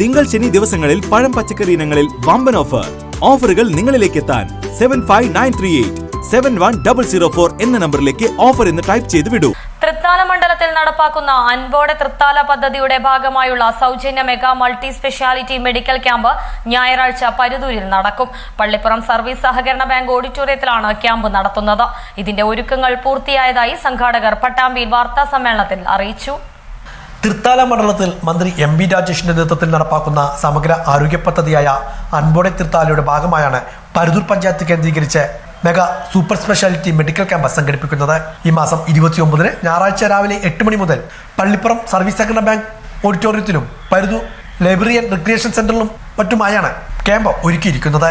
തിങ്കൾ ശനി ദിവസങ്ങളിൽ പഴം പച്ചക്കറി ഇനങ്ങളിൽ വമ്പൻ ഓഫർ ഓഫറുകൾ നിങ്ങളിലേക്ക് എത്താൻ seven five nine three eight seven one double zero four എന്ന നമ്പറിലേക്ക് ഓഫർ എന്ന് ടൈപ്പ് ചെയ്ത് വിടൂ. തൃത്താല മണ്ഡലത്തിൽ നടപ്പാക്കുന്ന അൻപോടെ തൃത്താല പദ്ധതിയുടെ ഭാഗമായുള്ള സൗജന്യ mega multi speciality medical camp ഞായറാഴ്ച പരുതൂരിൽ നടക്കും. പള്ളിപ്പുറം സർവീസ് സഹകരണ ബാങ്ക് ഓഡിറ്റോറിയത്തിലാണ് ക്യാമ്പ് നടത്തുന്നത്. ഇതിന്റെ ഒരുക്കങ്ങൾ പൂർത്തിയായതായി സംഘാടകർ പട്ടാമ്പിയിൽ വാർത്താ സമ്മേളനത്തിൽ അറിയിച്ചു. തൃത്താല മണ്ഡലത്തിൽ മന്ത്രി എം വി രാജേഷിന്റെ നേതൃത്വത്തിൽ നടപ്പാക്കുന്ന സമഗ്ര ആരോഗ്യ പദ്ധതിയായ അൻപോടെ തൃത്താലയുടെ ഭാഗമായാണ് പരുതൂർ പഞ്ചായത്ത് കേന്ദ്രീകരിച്ച് mega super speciality medical camp സംഘടിപ്പിക്കുന്നത്. ഈ മാസം ഇരുപത്തിയൊമ്പതിന് ഞായറാഴ്ച രാവിലെ എട്ട് മണി മുതൽ പള്ളിപ്പുറം സർവീസ് സഹകരണ ബാങ്ക് ഓഡിറ്റോറിയത്തിലും പരുതൂർ ലൈബ്രറി ആൻഡ് റിക്രിയേഷൻ സെന്ററിലും മറ്റുമായാണ് ക്യാമ്പ് ഒരുക്കിയിരിക്കുന്നത്.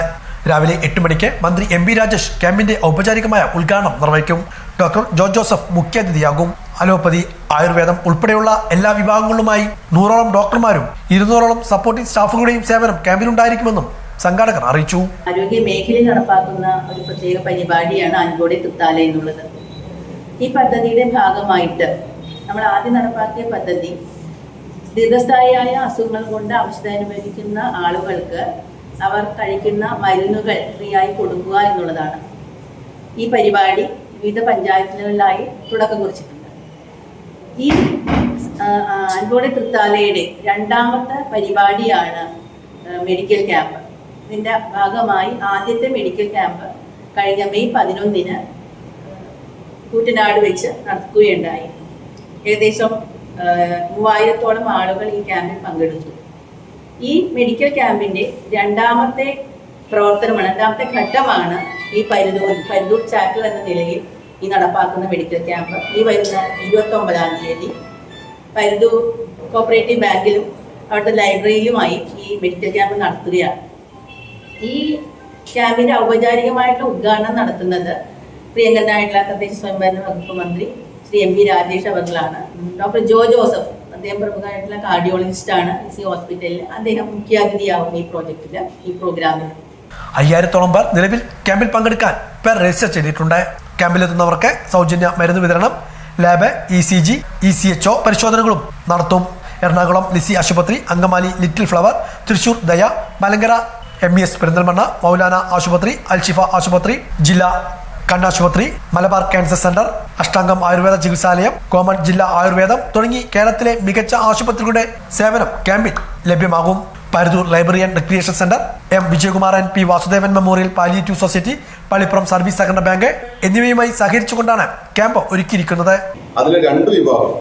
രാവിലെ എട്ട് മണിക്ക് മന്ത്രി എം വി രാജേഷ് ക്യാമ്പിന്റെ ഔപചാരികമായ ഉദ്ഘാടനം നിർവഹിക്കും. ഡോക്ടർ ജോ ജോസഫ് മുഖ്യാതിഥിയാകും. അലോപ്പതി ആയുർവേദം ഉൾപ്പെടെയുള്ള എല്ലാ വിഭാഗങ്ങളുമായി നൂറോളം ഡോക്ടർമാരും ഇരുന്നൂറോളം സപ്പോർട്ടിംഗ് സ്റ്റാഫുകളുടെയും സേവനം ക്യാമ്പിലുണ്ടായിരിക്കുമെന്നും സംഘാടകർ അറിയിച്ചു. ആരോഗ്യ മേഖലയിൽ നടപ്പാക്കുന്ന ഒരു പ്രത്യേക പരിപാടിയാണ് അൻകോടി തൃത്താല എന്നുള്ളത്. ഈ പദ്ധതിയുടെ ഭാഗമായിട്ട് നമ്മൾ ആദ്യം നടപ്പാക്കിയ പദ്ധതി ദീർഘസ്ഥായിയായ അസുഖങ്ങൾ കൊണ്ട് അവശതനുഭവിക്കുന്ന ആളുകൾക്ക് അവർ കഴിക്കുന്ന മരുന്നുകൾ ഫ്രീ ആയി കൊടുക്കുക എന്നുള്ളതാണ്. ഈ പരിപാടി വിവിധ പഞ്ചായത്തുകളിലായി തുടക്കം കുറിച്ചിട്ടുണ്ട്. ഈ അൻപോടെ തൃത്താലയുടെ രണ്ടാമത്തെ പരിപാടിയാണ് മെഡിക്കൽ ക്യാമ്പ്. ഇതിന്റെ ഭാഗമായി ആദ്യത്തെ മെഡിക്കൽ ക്യാമ്പ് കഴിഞ്ഞ മെയ് പതിനൊന്നിന് കൂറ്റനാട് വെച്ച് നടക്കുകയുണ്ടായി. ഏകദേശം മൂവായിരത്തോളം ആളുകൾ ഈ ക്യാമ്പിൽ പങ്കെടുത്തു. ഈ മെഡിക്കൽ ക്യാമ്പിന്റെ രണ്ടാമത്തെ പ്രവർത്തനമാണ് രണ്ടാമത്തെ ഘട്ടമാണ് ഈ പരിദൂർ പരിദൂർ ചാക്കൽ എന്ന നിലയിൽ ഈ നടപ്പാക്കുന്ന മെഡിക്കൽ ക്യാമ്പ് ഈ വരുന്ന ഇരുപത്തി ഒമ്പതാം തീയതി പരിദൂർ കോപ്പറേറ്റീവ് ബാങ്കിലും അവിടുത്തെ ലൈബ്രറിയിലുമായി ഈ മെഡിക്കൽ ക്യാമ്പ് നടത്തുകയാണ്. ഈ ക്യാമ്പിന്റെ ഔപചാരികമായിട്ടുള്ള ഉദ്ഘാടനം നടത്തുന്നത് പ്രിയങ്കരനായിട്ടുള്ള തദ്ദേശ സ്വയംഭരണ വകുപ്പ് മന്ത്രി ശ്രീ എം വി രാജേഷ് അവർകളാണ്. ഡോക്ടർ ജോ ജോസഫ് അദ്ദേഹം പ്രമുഖമായിട്ടുള്ള കാർഡിയോളജിസ്റ്റ് ആണ്. സി ഹോസ്പിറ്റലിൽ അദ്ദേഹം മുഖ്യാതിഥിയാവും ഈ പ്രോജക്റ്റിൽ ഈ പ്രോഗ്രാമിൽ അയ്യായിരത്തോളം പേർ നിലവിൽ ക്യാമ്പിൽ പങ്കെടുക്കാൻ പേർ രജിസ്റ്റർ ചെയ്തിട്ടുണ്ട്. ക്യാമ്പിലെത്തുന്നവർക്ക് സൗജന്യ മരുന്ന് വിതരണം lab E C G E C H O പരിശോധനകളും നടത്തും. എറണാകുളം ലിസി ആശുപത്രി Angamaly little flower Thrissur Daya Malankara M E S Perinthalmanna Maulana ആശുപത്രി അൽഷിഫ ആശുപത്രി ജില്ലാ കണ്ണാശുപത്രി മലബാർ ക്യാൻസർ സെന്റർ അഷ്ടാംഗം ആയുർവേദ ചികിത്സാലയം കോമൺ ജില്ലാ ആയുർവേദം തുടങ്ങി കേരളത്തിലെ മികച്ച ആശുപത്രികളുടെ സേവനം ക്യാമ്പിൽ ലഭ്യമാകും. Paruthur library and recreation centre M Vijayakumar and P Vasudevan memorial palliative society Pallippuram service സഹകരണ ബാങ്ക് എന്നിവയുമായി സഹകരിച്ചുകൊണ്ടാണ് ക്യാമ്പ് ഒരുക്കിയിരിക്കുന്നത്. അതിൽ രണ്ട് വിഭാഗം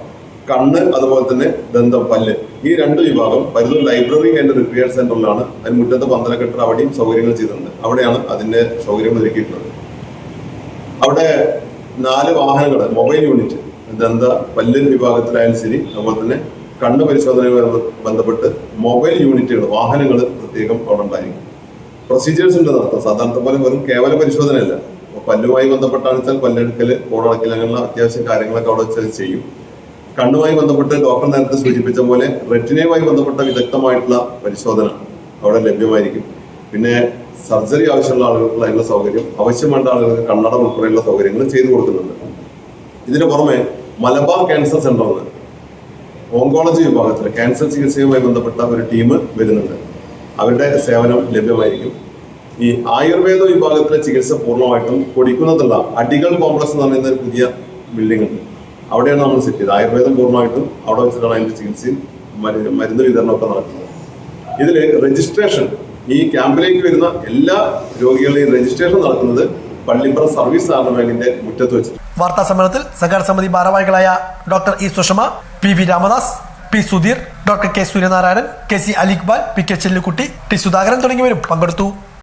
കണ്ണ് അതുപോലെ തന്നെ ദന്തം പല്ല് ഈ രണ്ട് വിഭാഗം പരുതൂർ ലൈബ്രറി ആൻഡ് റിപ്പയർ സെന്ററിലാണ് അതിന് മുറ്റത്ത് പന്തലക്കെട്ടർ അവിടെയും സൗകര്യങ്ങൾ ചെയ്തിട്ടുണ്ട്. അവിടെയാണ് അതിന്റെ സൗകര്യങ്ങൾ ഒരുക്കിയിട്ടുള്ളത്. അവിടെ നാല് വാഹനങ്ങൾ മൊബൈൽ യൂണിറ്റ് ദന്ത പല്ല് വിഭാഗത്തിലായാലും ശരി അതുപോലെ തന്നെ കണ്ണ് പരിശോധനയുമായി ബന്ധപ്പെട്ട് മൊബൈൽ യൂണിറ്റുകൾ വാഹനങ്ങൾ പ്രത്യേകം അവിടെ ഉണ്ടായിരിക്കും. പ്രൊസീജിയേഴ്സ് ഉണ്ട് നടത്തും സാധാരണ പോലെ വെറും കേവല പരിശോധനയല്ല. പല്ലുമായി ബന്ധപ്പെട്ടാണ് വെച്ചാൽ പല്ലെടുക്കൽ കോടടക്കൽ അങ്ങനെയുള്ള അത്യാവശ്യം കാര്യങ്ങളൊക്കെ അവിടെ വെച്ചാൽ ചെയ്യും. കണ്ണുമായി ബന്ധപ്പെട്ട് ഡോക്ടർ നേരത്തെ സൂചിപ്പിച്ച പോലെ റെറ്റിനയുമായി ബന്ധപ്പെട്ട വിദഗ്ധമായിട്ടുള്ള പരിശോധന അവിടെ ലഭ്യമായിരിക്കും. പിന്നെ സർജറി ആവശ്യമുള്ള ആളുകൾക്കുള്ള അതിനുള്ള സൗകര്യം ആവശ്യമായിട്ട് ആളുകൾക്ക് കണ്ണട ഉൾപ്പെടെയുള്ള സൗകര്യങ്ങൾ ചെയ്തു കൊടുക്കുന്നുണ്ട്. ഇതിന് പുറമെ മലബാർ ക്യാൻസർ സെന്ററിൽ ഓങ്കോളജി വിഭാഗത്തിൽ ക്യാൻസർ ചികിത്സയുമായി ബന്ധപ്പെട്ട ഒരു ടീം വരുന്നുണ്ട്. അവരുടെ സേവനം ലഭ്യമായിരിക്കും. ഈ ആയുർവേദ വിഭാഗത്തിലെ ചികിത്സ പൂർണമായിട്ടും കൊടിക്കുന്നതുള്ള അടികൾ കോംപ്ലക്സ് എന്ന് പറയുന്ന ഒരു പുതിയ ബിൽഡിംഗ് ഉണ്ട്. അവിടെയാണ് നമ്മൾ സെറ്റ് ചെയ്തത്. ആയുർവേദം പൂർണമായിട്ടും അവിടെ വെച്ചിട്ടാണ് അതിന്റെ ചികിത്സയും മരുന്ന് വിതരണമൊക്കെ നടക്കുന്നത്. ഇതിൽ രജിസ്ട്രേഷൻ ഈ ക്യാമ്പിലേക്ക് വരുന്ന എല്ലാ രോഗികളുടെയും രജിസ്ട്രേഷൻ നടക്കുന്നത് പള്ളിപ്പുറം സർവീസ് സഹകരണ ബാങ്കിന്റെ മുറ്റത്ത് വെച്ചിട്ടുണ്ട് വാർത്താ സമ്മേളനത്തിൽ സഹകരണ സമിതി ഭാരവാഹികളായ doctor E Sushama P V Ramadas P Sudheer doctor K Suryanarayanan K C Aliqbal P K Chellukkutty T Sudhakaran തുടങ്ങിയവരും പങ്കെടുത്തു.